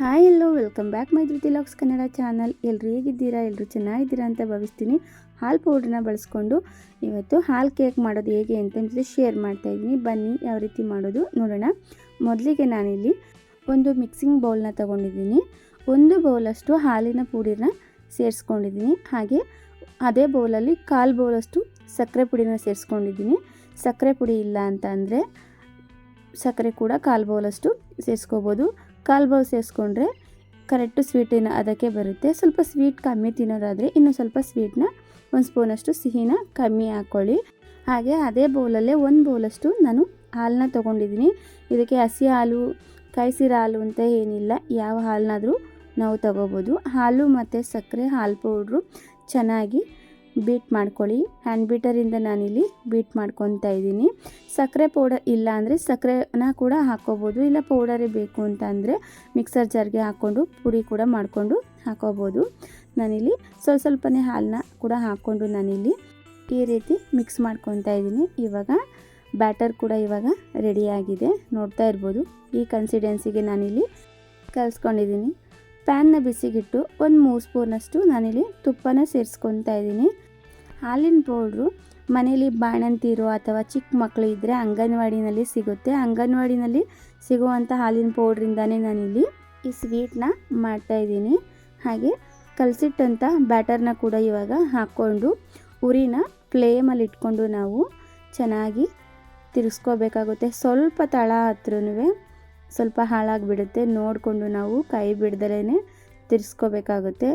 Hi hello, welcome back my LOX Kannada channel. ಎಲ್ಲರೂ ಹೇಗಿದ್ದೀರಾ? ಎಲ್ಲರೂ ಚೆನ್ನಾಗಿದ್ದೀರಾ ಅಂತ ಭಾವಿಸ್ತೀನಿ. ಹಾಲು ಪೌಡ್ರನ್ನ ಬಳಸ್ಕೊಂಡು ಇವತ್ತು ಹಾಲು ಕೇಕ್ ಮಾಡೋದು ಹೇಗೆ ಅಂತ ನಿಮ್ಮ ಶೇರ್ ಮಾಡ್ತಾ ಇದ್ದೀನಿ. ಬನ್ನಿ, ಯಾವ ರೀತಿ ಮಾಡೋದು ನೋಡೋಣ. ಮೊದಲಿಗೆ ನಾನಿಲ್ಲಿ ಒಂದು ಮಿಕ್ಸಿಂಗ್ ಬೌಲ್ನ ತೊಗೊಂಡಿದ್ದೀನಿ. ಒಂದು ಬೌಲಷ್ಟು ಹಾಲಿನ ಪುಡಿನ ಸೇರಿಸ್ಕೊಂಡಿದ್ದೀನಿ. ಹಾಗೆ ಅದೇ ಬೌಲಲ್ಲಿ ಕಾಲು ಬೌಲಷ್ಟು ಸಕ್ಕರೆ ಪುಡಿನ ಸೇರಿಸ್ಕೊಂಡಿದ್ದೀನಿ. ಸಕ್ಕರೆ ಪುಡಿ ಇಲ್ಲ ಅಂತ ಅಂದರೆ ಸಕ್ಕರೆ ಕೂಡ ಕಾಲು ಬೌಲಷ್ಟು ಸೇರಿಸ್ಕೋಬೋದು. ಕಾಲು ಬೌಲ್ ಸೇರಿಸ್ಕೊಂಡ್ರೆ ಕರೆಕ್ಟು ಸ್ವೀಟಿನ ಅದಕ್ಕೆ ಬರುತ್ತೆ. ಸ್ವಲ್ಪ ಸ್ವೀಟ್ ಕಮ್ಮಿ ತಿನ್ನೋದಾದರೆ ಇನ್ನೂ ಸ್ವಲ್ಪ ಸ್ವೀಟ್ನ ಒಂದು ಸ್ಪೂನಷ್ಟು ಸಿಹಿನ ಕಮ್ಮಿ ಹಾಕ್ಕೊಳ್ಳಿ ಹಾಗೆ ಅದೇ ಬೌಲಲ್ಲೇ ಒಂದು ಬೌಲಷ್ಟು ನಾನು ಹಾಲನ್ನ ತೊಗೊಂಡಿದ್ದೀನಿ. ಇದಕ್ಕೆ ಹಸಿ ಹಾಲು, ಕಾಯಿಸಿರ ಹಾಲು ಅಂತ ಏನಿಲ್ಲ. ಯಾವ ಹಾಲನ್ನಾದರೂ ನಾವು ತಗೋಬೋದು. ಹಾಲು ಮತ್ತು ಸಕ್ಕರೆ, ಹಾಲು ಪೌಡ್ರು ಚೆನ್ನಾಗಿ ಬೀಟ್ ಮಾಡ್ಕೊಳ್ಳಿ. ಹ್ಯಾಂಡ್ ಬೀಟರಿಂದ ನಾನಿಲ್ಲಿ ಬೀಟ್ ಮಾಡ್ಕೊತಾ ಇದ್ದೀನಿ. ಸಕ್ಕರೆ ಪೌಡರ್ ಇಲ್ಲ ಅಂದರೆ ಸಕ್ಕರೆನ ಕೂಡ ಹಾಕ್ಕೋಬೋದು. ಇಲ್ಲ ಪೌಡರೇ ಬೇಕು ಅಂತ ಅಂದರೆ ಮಿಕ್ಸರ್ ಜಾರ್ಗೆ ಹಾಕ್ಕೊಂಡು ಪುಡಿ ಕೂಡ ಮಾಡಿಕೊಂಡು ಹಾಕೋಬೋದು ನಾನಿಲ್ಲಿ ಸ್ವಲ್ಪ ಸ್ವಲ್ಪನೇ ಹಾಲನ್ನ ಕೂಡ ಹಾಕ್ಕೊಂಡು ನಾನಿಲ್ಲಿ ಈ ರೀತಿ ಮಿಕ್ಸ್ ಮಾಡ್ಕೊತಾ ಇದ್ದೀನಿ. ಇವಾಗ ಬ್ಯಾಟರ್ ಕೂಡ ಇವಾಗ ರೆಡಿಯಾಗಿದೆ ನೋಡ್ತಾ ಇರ್ಬೋದು. ಈ ಕನ್ಸಿಡೆನ್ಸಿಗೆ ನಾನಿಲ್ಲಿ ಕಲಿಸ್ಕೊಂಡಿದ್ದೀನಿ. ಪ್ಯಾನ್ನ ಬಿಸಿಗಿಟ್ಟು ಒಂದು ಮೂರು ಸ್ಪೂನಷ್ಟು ನಾನಿಲ್ಲಿ ತುಪ್ಪನ ಸೇರಿಸ್ಕೊತಾ ಇದ್ದೀನಿ. ಹಾಲಿನ ಪೌಡ್ರು ಮನೇಲಿ ಬಾಣಂತಿರು ಅಥವಾ ಚಿಕ್ಕ ಮಕ್ಕಳು ಇದ್ದರೆ ಅಂಗನವಾಡಿನಲ್ಲಿ ಸಿಗುತ್ತೆ. ಅಂಗನವಾಡಿನಲ್ಲಿ ಸಿಗುವಂಥ ಹಾಲಿನ ಪೌಡ್ರಿಂದನೇ ನಾನಿಲ್ಲಿ ಈ ಸ್ವೀಟ್ನ ಮಾಡ್ತಾಯಿದ್ದೀನಿ ಹಾಗೆ ಕಲಸಿಟ್ಟಂಥ ಬ್ಯಾಟರ್ನ ಕೂಡ ಇವಾಗ ಹಾಕ್ಕೊಂಡು ಉರಿನ ಫ್ಲೇಮಲ್ಲಿ ಇಟ್ಕೊಂಡು ನಾವು ಚೆನ್ನಾಗಿ ತಿರುಗಿಸ್ಕೋಬೇಕಾಗುತ್ತೆ ಸ್ವಲ್ಪ ತಳ ಹತ್ರನೂ ಸ್ವಲ್ಪ ಹಾಳಾಗಿಬಿಡುತ್ತೆ. ನೋಡಿಕೊಂಡು ನಾವು ಕೈ ಬಿಡ್ದಲೇ ತಿರ್ಗಿಸ್ಕೋಬೇಕಾಗುತ್ತೆ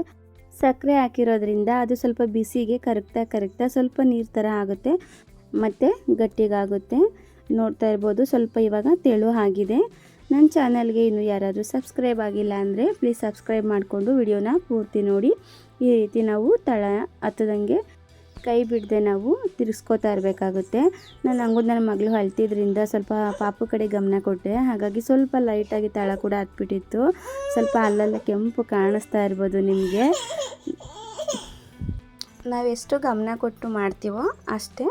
ಸಕ್ಕರೆ ಹಾಕಿರೋದ್ರಿಂದ ಅದು ಸ್ವಲ್ಪ ಬಿಸಿಗೆ ಕರಗ್ತಾ ಕರಗ್ತಾ ಸ್ವಲ್ಪ ನೀರು ಥರ ಆಗುತ್ತೆ. ಮತ್ತು ಗಟ್ಟಿಗಾಗುತ್ತೆ. ನೋಡ್ತಾ ಇರ್ಬೋದು ಸ್ವಲ್ಪ ಇವಾಗ ತೆಳು ಆಗಿದೆ. ನನ್ನ ಚಾನಲ್ಗೆ ಇನ್ನು ಯಾರಾದರೂ ಸಬ್ಸ್ಕ್ರೈಬ್ ಆಗಿಲ್ಲ ಅಂದರೆ ಪ್ಲೀಸ್ ಸಬ್ಸ್ಕ್ರೈಬ್ ಮಾಡಿಕೊಂಡು ವಿಡಿಯೋನ ಪೂರ್ತಿ ನೋಡಿ. ಈ ರೀತಿ ನಾವು ತಳ ಹತ್ತದಂಗೆ ಕೈ ಬಿಡದೆ ನಾವು ತಿರ್ಗಿಸ್ಕೋತಾ ಇರಬೇಕಾಗುತ್ತೆ. ನಾನು ಹಂಗೂ ನನ್ನ ಮಗಳು ಅಳ್ತಿದ್ರಿಂದ ಸ್ವಲ್ಪ ಪಾಪು ಕಡೆ ಗಮನ ಕೊಟ್ಟೆ. ಹಾಗಾಗಿ ಸ್ವಲ್ಪ ಲೈಟಾಗಿ ತಳ ಕೂಡ ಹತ್ಬಿಟ್ಟಿತ್ತು. ಸ್ವಲ್ಪ ಅಲ್ಲೆಲ್ಲ ಕೆಂಪು ಕಾಣಿಸ್ತಾ ಇರ್ಬೋದು ನಿಮಗೆ. ನಾವೆಷ್ಟು ಗಮನ ಕೊಟ್ಟು ಮಾಡ್ತೀವೋ ಅಷ್ಟೇ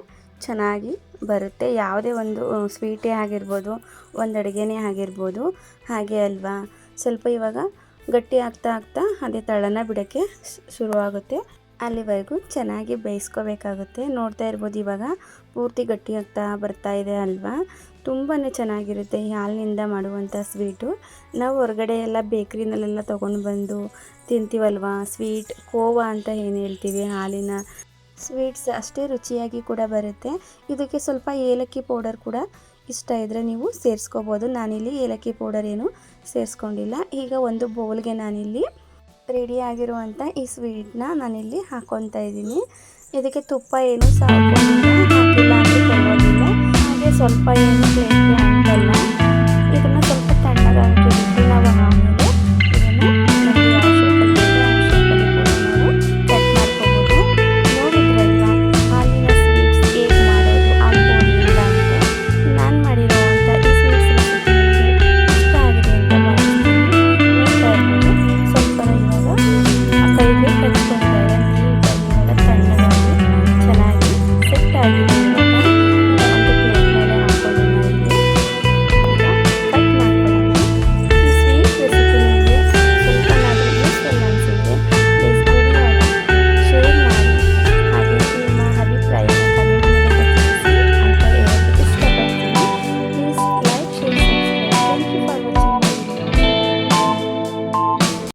ಚೆನ್ನಾಗಿ ಬರುತ್ತೆ. ಯಾವುದೇ ಒಂದು ಸ್ವೀಟೇ ಆಗಿರ್ಬೋದು, ಒಂದು ಅಡುಗೆನೇ ಆಗಿರ್ಬೋದು, ಹಾಗೆ ಅಲ್ವಾ? ಸ್ವಲ್ಪ ಇವಾಗ ಗಟ್ಟಿ ಆಗ್ತಾ ಆಗ್ತಾ ಅದೇ ತಳನ ಬಿಡೋಕ್ಕೆ ಶುರುವಾಗುತ್ತೆ. ಅಲ್ಲಿವರೆಗೂ ಚೆನ್ನಾಗಿ ಬೇಯಿಸ್ಕೋಬೇಕಾಗುತ್ತೆ. ನೋಡ್ತಾ ಇರ್ಬೋದು, ಇವಾಗ ಪೂರ್ತಿ ಗಟ್ಟಿಯಾಗ್ತಾ ಬರ್ತಾ ಇದೆ ಅಲ್ವಾ? ತುಂಬಾ ಚೆನ್ನಾಗಿರುತ್ತೆ ಈ ಹಾಲಿನಿಂದ ಮಾಡುವಂಥ ಸ್ವೀಟು. ನಾವು ಹೊರಗಡೆ ಎಲ್ಲ ಬೇಕ್ರಿನಲ್ಲೆಲ್ಲ ತೊಗೊಂಡು ಬಂದು ತಿಂತೀವಲ್ವಾ? ಸ್ವೀಟ್ ಕೋವಾ ಅಂತ ಏನು ಹೇಳ್ತೀವಿ ಹಾಲಿನ? ಸ್ವೀಟ್ಸ್ ಅಷ್ಟೇ ರುಚಿಯಾಗಿ ಕೂಡ ಬರುತ್ತೆ. ಇದಕ್ಕೆ ಸ್ವಲ್ಪ ಏಲಕ್ಕಿ ಪೌಡರ್ ಕೂಡ ಇಷ್ಟ ಇದ್ದರೆ ನೀವು ಸೇರಿಸ್ಕೋಬೋದು. ನಾನಿಲ್ಲಿ ಏಲಕ್ಕಿ ಪೌಡರ್ ಏನು ಸೇರಿಸ್ಕೊಂಡಿಲ್ಲ. ಈಗ ಒಂದು ಬೌಲ್ಗೆ ನಾನಿಲ್ಲಿ ರೆಡಿ ಆಗಿರುವಂಥ ಈ ಸ್ವೀಟ್ನ ನಾನಿಲ್ಲಿ ಹಾಕ್ಕೊತಾ ಇದ್ದೀನಿ. ಇದಕ್ಕೆ ತುಪ್ಪ ಏನು ಸಹ ಹಾಕಿಲ್ಲ ಅಂದರೆ ಹಾಗೆ ಸ್ವಲ್ಪ ಏನು ಪ್ಲೇಟ್ಗೆ